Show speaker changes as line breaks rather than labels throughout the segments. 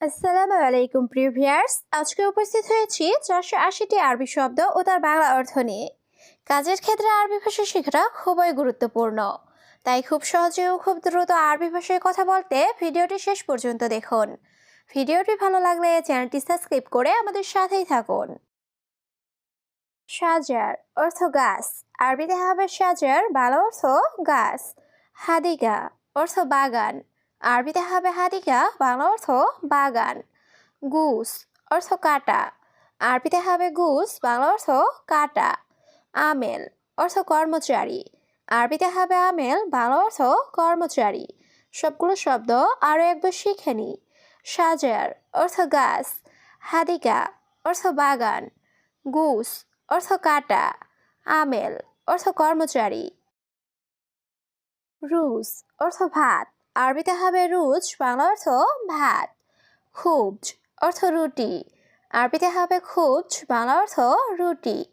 আসসালামু আলাইকুম, প্রিয় ভিউয়ার্স। আজকে উপস্থিত হয়েছি চারশো আশিটি আরবি শব্দ ও তার বাংলা অর্থ নিয়ে। কাজের ক্ষেত্রে আরবি ভাষা শেখাটা খুবই গুরুত্বপূর্ণ। তাই খুব সহজে ও খুব দ্রুত আরবি ভাষায় কথা বলতে ভিডিওটি শেষ পর্যন্ত দেখুন। ভিডিওটি ভালো লাগলে চ্যানেলটি সাবস্ক্রাইব করে আমাদের সাথেই থাকুন। সাজার অর্থ গাছ। আরবিতে হবে সাজার, বাংলা অর্থ গাছ। হাদিগা অর্থ বাগান। আরবিতে হবে হাদিকা বাংলা অর্থ বাগান। গুস, অর্থ কাটা। আরবিতে হবে গুস, বাংলা অর্থ কাটা। আমেল, অর্থ কর্মচারী। আরবিতে হবে আমেল, বাংলা অর্থ কর্মচারী। সবগুলো শব্দ আরও একবার শিখে নিই। সাজার, অর্থ গাছ। হাদিকা অর্থ বাগান। গুস, অর্থ কাটা। আমেল, অর্থ কর্মচারী। রুস, অর্থ ভাত। আরবিতে হবে রুজ, বাংলা অর্থ ভাত। খুবজ অর্থ রুটি। আরবিতে হবে খুবজ, বাংলা অর্থ রুটি।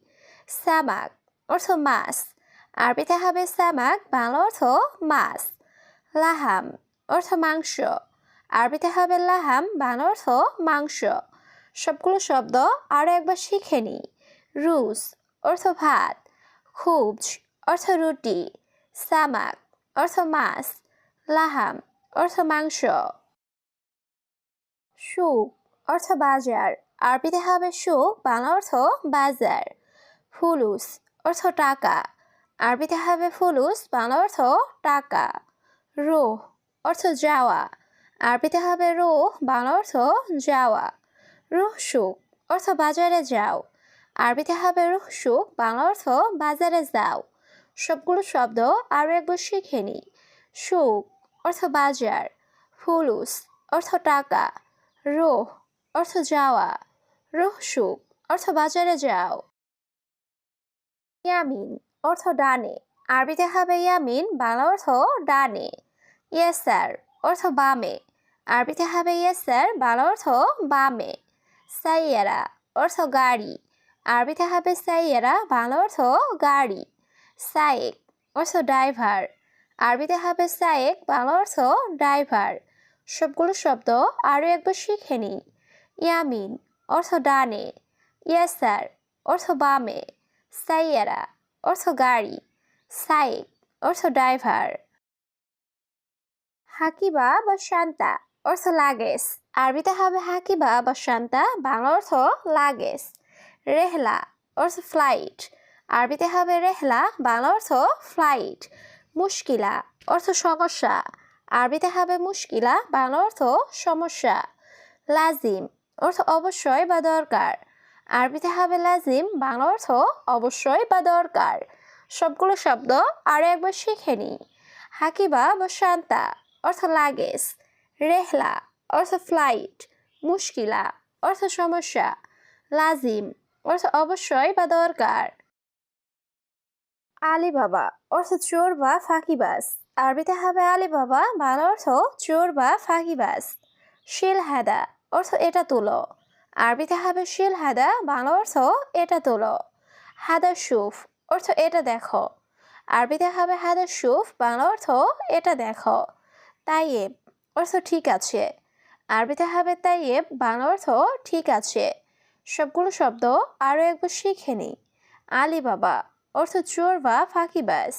সামাক অর্থ মাছ। আরবিতে হবে সামাক, বাংলা অর্থ মাছ। লাহাম অর্থ মাংস। আরবিতে হবে লাহাম, বাংলা অর্থ মাংস। সবগুলো শব্দ আরও একবার শিখে নিই রুস অর্থ ভাত। খুবজ অর্থ রুটি। সামাক অর্থ মাছ। লাহাম অর্থ মাংস সুক অর্থ বাজার। আরবিতে হবে সুক বাংলা অর্থ বাজার। ফুলুস, অর্থ টাকা। আরবিতে হবে ফুলুস, বাংলা অর্থ টাকা। রোহ, অর্থ যাওয়া। আরবিতে হবে রোহ, বাংলা অর্থ যাওয়া। রুহ সুক অর্থ বাজারে যাও। আরবিতে হবে রুহ সুক বাংলা অর্থ বাজারে যাও। সবগুলো শব্দ আরও একবার শিখে নিই। সুক অর্থ বাজার, ফুলুস, অর্থ টাকা, রোহ, অর্থ যাওয়া, রোহ সুক অর্থ বাজারে যাও। ইয়ামিন, অর্থ ডানে, আরবিতে হবে ইয়ামিন, বাংলা অর্থ ডানে। ইয়েসার, অর্থ বামে, আরবিতে হবে ইয়েসার, বাংলা অর্থ বামে। সাইয়ারা, অর্থ গাড়ি, আরবিতে হবে সাইয়ারা, বাংলা অর্থ গাড়ি। সাইক অর্থ ড্রাইভার আরবিতে হবে সায়েক, বাংলা অর্থ ড্রাইভার। সবগুলো শব্দ আরও একবার শিখে নিই। ইয়ামিন, অর্থ ডানে। ইয়াসার, অর্থ বামে। সাইয়ারা, অর্থ গাড়ি। সাইক অর্থ ড্রাইভার। হাকিবা বা শান্তা, অর্থ লাগেজ। আরবিতে হবে হাকিবা বা শান্তা, বাংলা অর্থ লাগেজ। রেহলা, অর্থ ফ্লাইট। আরবিতে হবে রেহলা, বাংলা অর্থ ফ্লাইট। মুশকিলা অর্থ সমস্যা। আরবিতে হবে মুশকিলা, বাংলা অর্থ সমস্যা। লাজিম অর্থ অবশ্যই বা দরকার। আরবিতে হবে লাজিম, বাংলা অর্থ অবশ্যই বা দরকার। সবগুলো শব্দ আরও একবার শিখে নিই হাকিবা বা শান্তা অর্থ লাগেজ। রেহলা অর্থ ফ্লাইট। মুশকিলা অর্থ সমস্যা। লাজিম অর্থ অবশ্যই বা দরকার। আলী বাবা অর্থ চোর বা ফাঁকিবাজ। আরবিতে হবে আলী বাবা বাংলা অর্থ চোর বা ফাঁকিবাজ। শিল হাদা অর্থ এটা তুলো। আরবিতে হবে শিল হাদা বাংলা অর্থ এটা তুলো। হাদা সুফ অর্থ এটা দেখো। আরবিতে হবে হাদা সুফ বাংলা অর্থ এটা দেখো। তাইয়েব, অর্থ ঠিক আছে। আরবিতে হবে তাইয়েব, বাংলা অর্থ ঠিক আছে। সবগুলো শব্দ আরও একবার শিখে নিই আলী বাবা অর্থ চোর বা ফাঁকিবাজ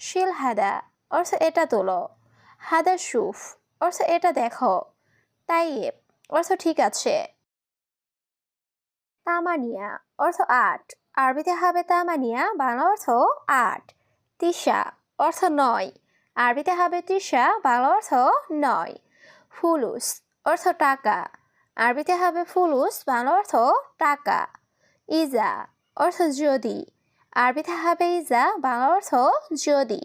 শিল হাদা, অর্থ এটা তোলো। হাদা সুফ, অর্থ এটা দেখো। তাইয়েব, অর্থ ঠিক আছে। তামানিয়া, অর্থ আট। আরবিতে হবে তামানিয়া, বাংলা অর্থ আট। তিশা, অর্থ নয়। আরবিতে হবে তিশা, বাংলা অর্থ নয়। ফুলুস, অর্থ টাকা। আরবিতে হবে ফুলুস, বাংলা অর্থ টাকা। ইজা, অর্থ যদি। আরবিতে হবে ইজা বাংলা অর্থ যদি।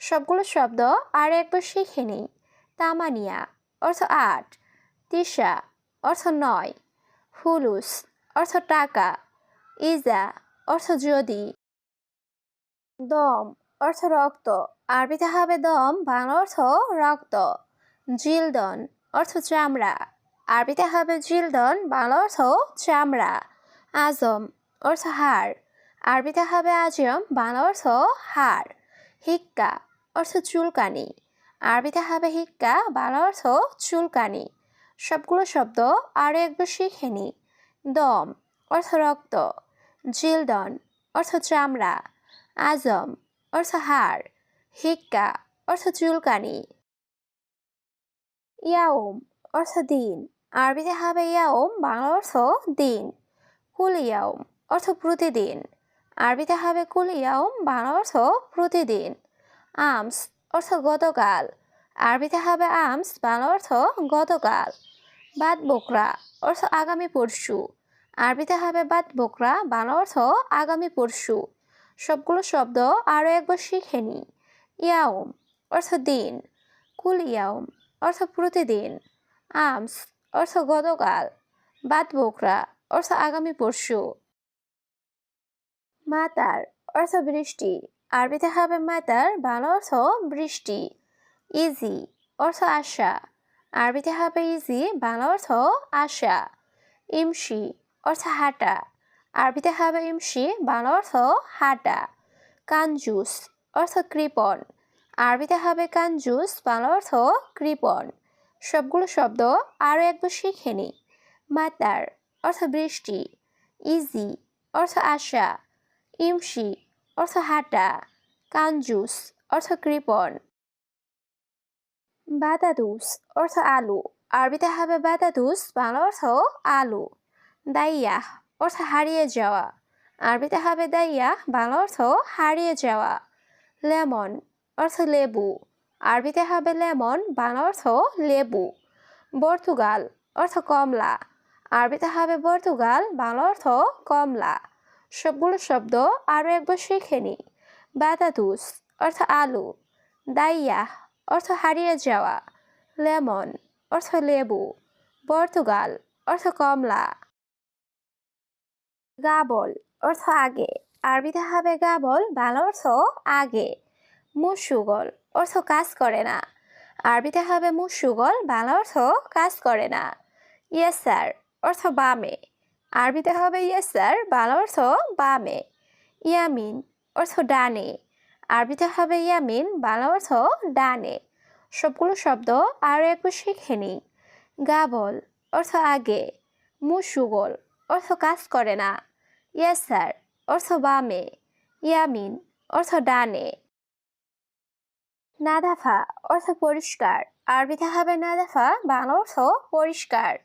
সবগুলো শব্দ আর একবার শিখে নিই। তামানিয়া, অর্থ আট। তিশা, অর্থ নয়। ফুলুস অর্থ টাকা। ইজা, অর্থ যদি। দম, অর্থ রক্ত। আরবিতে হবে দম বাংলা অর্থ রক্ত। জিলদন, অর্থ চামড়া। আরবিতে হবে জিলদন বাংলা অর্থ চামড়া। আজম, অর্থ হাড়। আরবিতে হবে আজম বাংলা অর্থ হাড়, হিক্কা অর্থ চুলকানি। আরবিতে হবে হিক্কা, বাংলা অর্থ চুলকানি। সবগুলো শব্দ আরও একবার শিখে নি। দম অর্থ রক্ত, জিলদন অর্থ চামড়া, আজম অর্থ হাড়, হিক্কা অর্থ চুলকানি। ইয়াওম অর্থ দিন, আরবিতে হবে ইয়াওম বাংলা অর্থ দিন। কুল ইয়াওম অর্থ প্রতিদিন। আরবিতে হবে কুল ইয়াওম বাংলা অর্থ প্রতিদিন। আমস অর্থ গতকাল। আরবিতে হবে আমস বাংলা অর্থ গতকাল। বাদ বকরা অর্থ আগামী পরশু। আরবিতে হবে বাদ বকরা বাংলা অর্থ আগামী পরশু। সবগুলো শব্দ আরও একবার শিখে নি। ইয়াওম অর্থ দিন। কুল ইয়াওম অর্থ প্রতিদিন। আমস অর্থ গতকাল। বাদ বকরা অর্থ আগামী পরশু। মাতার অর্থ বৃষ্টি। আরবিতে হবে মাতার, বাংলা অর্থ বৃষ্টি। ইজি অর্থ আশা। আরবিতে হবে ইজি বাংলা অর্থ আশা। ইমসি অর্থ হাঁটা। আরবিতে হবে ইমসি বাংলা অর্থ হাঁটা। কাঞ্জুস অর্থ কৃপণ। আরবিতে হবে কাঞ্জুস বাংলা অর্থ কৃপণ। সবগুলো শব্দ আরও একবার শিখে নি। মাতার, অর্থ বৃষ্টি। ইজি অর্থ আশা। ইমসি অর্থ হাঁটা কাঞ্জুস অর্থ কৃপণ। বাতাদুস অর্থ আলু। আরবিতে হবে বাতাদুস বাংলা অর্থ আলু। দাইয়া, অর্থ হারিয়ে যাওয়া। আরবিতে হবে দাইয়া, বাংলা অর্থ হারিয়ে যাওয়া। লেমন, অর্থ লেবু। আরবিতে হবে লেমন, বাংলা অর্থ লেবু। পর্তুগাল, অর্থ কমলা। আরবিতে হবে পর্তুগাল, বাংলা অর্থ কমলা। সবগুলো শব্দ আরও একবার শিখে নি বাতাতুস অর্থ আলু দাইয়া অর্থ হারিয়ে যাওয়া, লেমন অর্থ লেবু, পর্তুগাল অর্থ কমলা, গাবল অর্থ আগে, আরবিতে হবে গাবল, বাংলা অর্থ আগে, মুসুগল অর্থ কাজ করে না, আরবিতে হবে মুসুগল, বাংলা অর্থ কাজ করে না, ইয়েসার অর্থ বামে আরবিতে হবে ইয়েসার বাংলা অর্থ বামে। ইয়ামিন অর্থ ডানে। আরবিতে হবে ইয়ামিন, বাংলা অর্থ ডানে। সবগুলো শব্দ আরও একটু শিখে নি গাবল অর্থ আগে। মুসুগল অর্থ কাজ করে না। ইয়াসার অর্থ বামে। ইয়ামিন অর্থ ডানে। নাদাফা অর্থ পরিষ্কার। আরবিতে হবে নাদাফা, বাংলা অর্থ পরিষ্কার।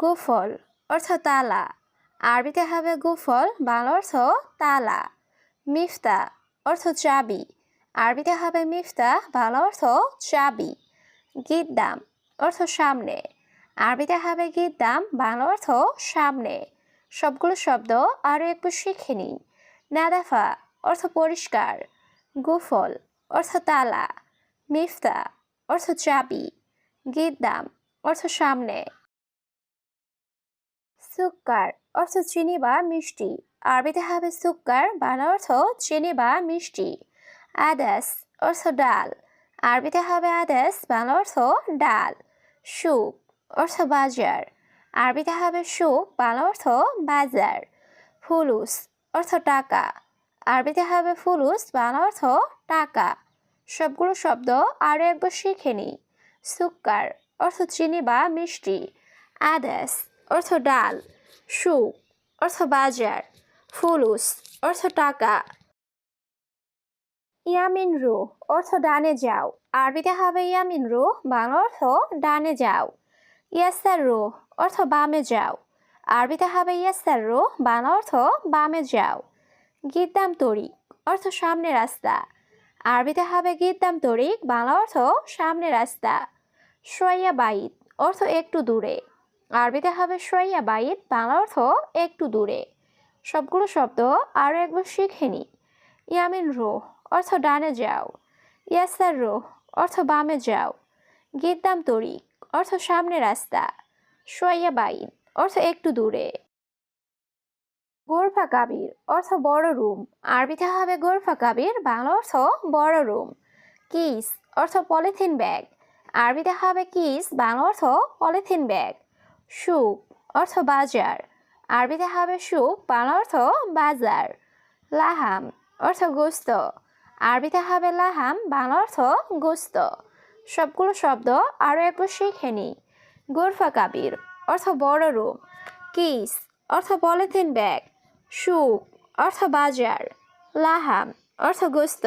গুফল অর্থ তালা। আরবিতে হবে গুফল, বাংলা অর্থ তালা। মিফতা, অর্থ চাবি। আরবিতে হবে মিফতা, বাংলা অর্থ চাবি। গিদ্দাম, অর্থ সামনে। আরবিতে হবে গিদ্দাম, বাংলা অর্থ সামনে। সবগুলো শব্দ আরও একটু শিখে নিন নাদাফা, অর্থ পরিষ্কার। গুফল, অর্থ তালা। মিফতা, অর্থ চাবি। গিদ্দাম, অর্থ সামনে। সুক্কার অর্থ চিনি বা মিষ্টি। আরবিতে হবে সুক্কার, বাংলা অর্থ চিনি বা মিষ্টি। আদাস অর্থ ডাল। আরবিতে হবে আদাস, বাংলা অর্থ ডাল। সুপ অর্থ বাজার। আরবিতে হবে সুপ, বাংলা অর্থ বাজার। ফুলুস অর্থ টাকা। আরবিতে হবে ফুলুস, বাংলা অর্থ টাকা। সবগুলো শব্দ আরও একবার শিখে নিই। সুক্কার অর্থ চিনি বা মিষ্টি। আদাস অর্থ ডাল সু অর্থ বাজার ফুলুস অর্থ টাকা ইয়ামিন রু অর্থ ডানে যাও। আরবিতে হবে ইয়ামিন রু, বাংলা অর্থ ডানে যাও। ইয়াসার রু, অর্থ বামে যাও। আরবিতে হবে ইয়াসার রু, বাংলা অর্থ বামে যাও। গিদ্দাম তরিক, অর্থ সামনে রাস্তা। আরবিতে হবে গিদ্দাম তরিক, বাংলা অর্থ সামনে রাস্তা। সোয়া বাইত, অর্থ একটু দূরে। আরবিতে হবে সোয়া বাইত বাংলা অর্থ একটু দূরে। সবগুলো শব্দ আরও একবার শিখে নি। ইয়ামিন রো অর্থ ডানে যাও। ইয়াসার রো অর্থ বামে যাও। গিদ্দাম তরিক, অর্থ সামনে রাস্তা। সোয়া বাইত অর্থ একটু দূরে। গোরফা কাবির, অর্থ বড় রুম। আরবিতে হবে গোরফা কাবির, বাংলা অর্থ বড় রুম। কিস, অর্থ পলিথিন ব্যাগ। আরবিতে হবে কিস, বাংলা অর্থ পলিথিন ব্যাগ। সুপ অর্থ বাজার। আরবিতে হবে সুপ বাংলা অর্থ বাজার। লাহাম অর্থ গোস্ত। আরবিতে হবে লাহাম বাংলা অর্থ গোস্ত। সবগুলো শব্দ আরও একটু শিখে নি। গোরফা কাবির অর্থ বড় রুম। কিস অর্থ পলিথিন ব্যাগ। সুক অর্থ বাজার। লাহাম অর্থ গোস্ত।